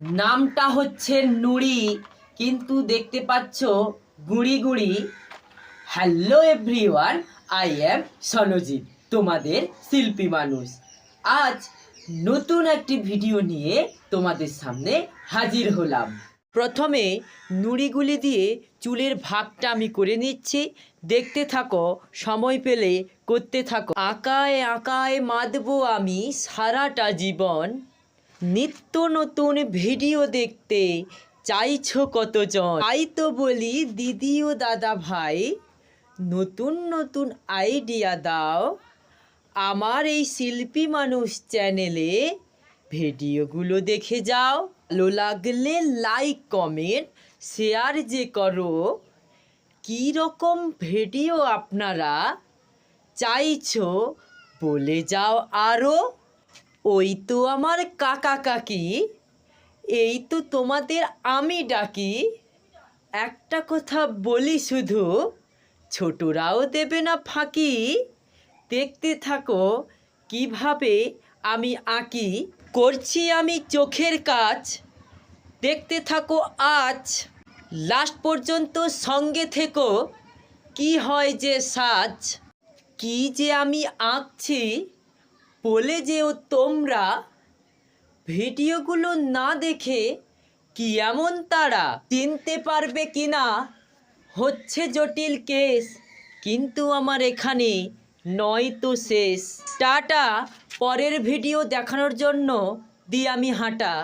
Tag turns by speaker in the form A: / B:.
A: নামটা হচ্ছে নুড়ি, কিন্তু দেখতে পাচ্ছ গুড়ি গুড়ি। Hello everyone I am Sanjit, তোমাদের শিল্পী মানুষ। আজ নতুন একটি ভিডিও নিয়ে তোমাদের সামনে হাজির হলাম। প্রথমে নুড়িগুলি দিয়ে চুলের ভাগটা আমি করে নিচ্ছি। দেখতে থাকো, সময় পেলে করতে থাকো। আঁকায় আঁকায় মাতবো আমি সারাটা জীবন। নিত্য নতুন ভিডিও দেখতে চাইছো কতজন? তাই তো বলি, দিদি ও দাদা ভাই, নতুন নতুন আইডিয়া দাও। আমার এই শিল্পী মানুষ চ্যানেলে ভিডিওগুলো দেখে যাও। ভালো লাগলে লাইক কমেন্ট শেয়ার যে করো, কী রকম ভিডিও আপনারা চাইছো বলে যাও আরও ওই তো আমার কাকা কাকি, এই তো তোমাদের আমি ডাকি। একটা কথা বলি শুধু, ছোটরাও দেবে না ফাঁকি। দেখতে থাকো কীভাবে আমি আঁকি, করছি আমি চোখের কাজ। দেখতে থাকো আজ, লাস্ট পর্যন্ত সঙ্গে থেকো, কি হয় যে সাজ, কি যে আমি আঁকছি। বলে যেও তোমরা, ভিডিওগুলো না দেখে কি এমন তারা চিনতে পারবে কি না? হচ্ছে জটিল কেস, কিন্তু আমার এখানে নয় তো শেষ। টাটা, পরের ভিডিও দেখানোর জন্য দি আমি হাঁটা।